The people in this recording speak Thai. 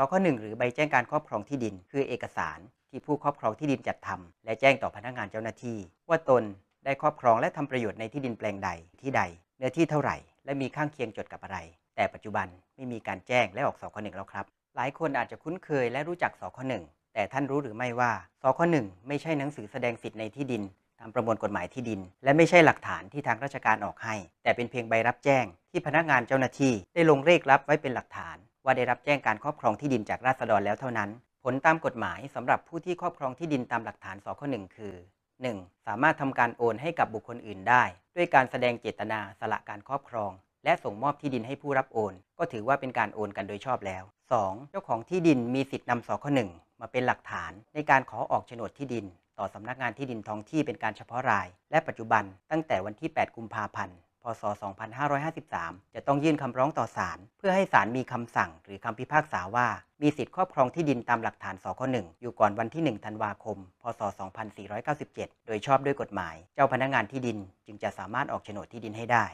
สค1หรือใบแจ้งการครอบครองที่ดิน คือเอกสารที่ผู้ครอบครองที่ดินจัดทำและแจ้งต่อพนักงานเจ้าหน้าที่ ว่าตนได้ครอบครองและทำประโยชน์ในที่ดินแปลงใดที่ใด เนื้อที่เท่าไหร่ และมีข้างเคียงจดกับอะไร แต่ปัจจุบันไม่มีการแจ้งและออกสค1แล้วครับ หลายคนอาจจะคุ้นเคยและรู้จักสค1แต่ท่านรู้หรือไม่ว่าสค1ไม่ใช่หนังสือแสดงสิทธิ์ในที่ดินตามประมวลกฎหมายที่ดิน และไม่ใช่หลักฐานที่ทางราชการออกให้ แต่เป็นเพียงใบรับแจ้งที่พนักงานเจ้าหน้าที่ได้ลงเลขรับไว้เป็นหลักฐาน ว่าได้รับแจ้งการครอบครองที่ดินจากราษฎรแล้วเท่านั้น ผลตามกฎหมายสำหรับผู้ที่ครอบครองที่ดินตามหลักฐานสค1คือ 1. สามารถทำการโอนให้กับบุคคลอื่นได้ ด้วยการแสดงเจตนาสละการครอบครอง และส่งมอบที่ดินให้ผู้รับโอน ก็ถือว่าเป็นการโอนกันโดยชอบแล้ว 2. เจ้าของที่ดินมีสิทธินำสค1มาเป็นหลักฐานในการขอออกโฉนดที่ดิน ต่อสำนักงานที่ดินท้องที่เป็นการเฉพาะราย และปัจจุบันตั้งแต่วันที่ 8 กุมภาพันธ์ พศ 2553 จะต้องยื่นคำร้องต่อศาลเพื่อให้ศาลมีคำสั่งหรือคำพิพากษาว่า มีสิทธิครอบครองที่ดินตามหลักฐานสค1อยู่ก่อนวันที่ 1 ธันวาคม พศ 2497 โดยชอบด้วยกฎหมาย เจ้าพนักงานที่ดินจึงจะสามารถออกโฉนดที่ดินให้ได้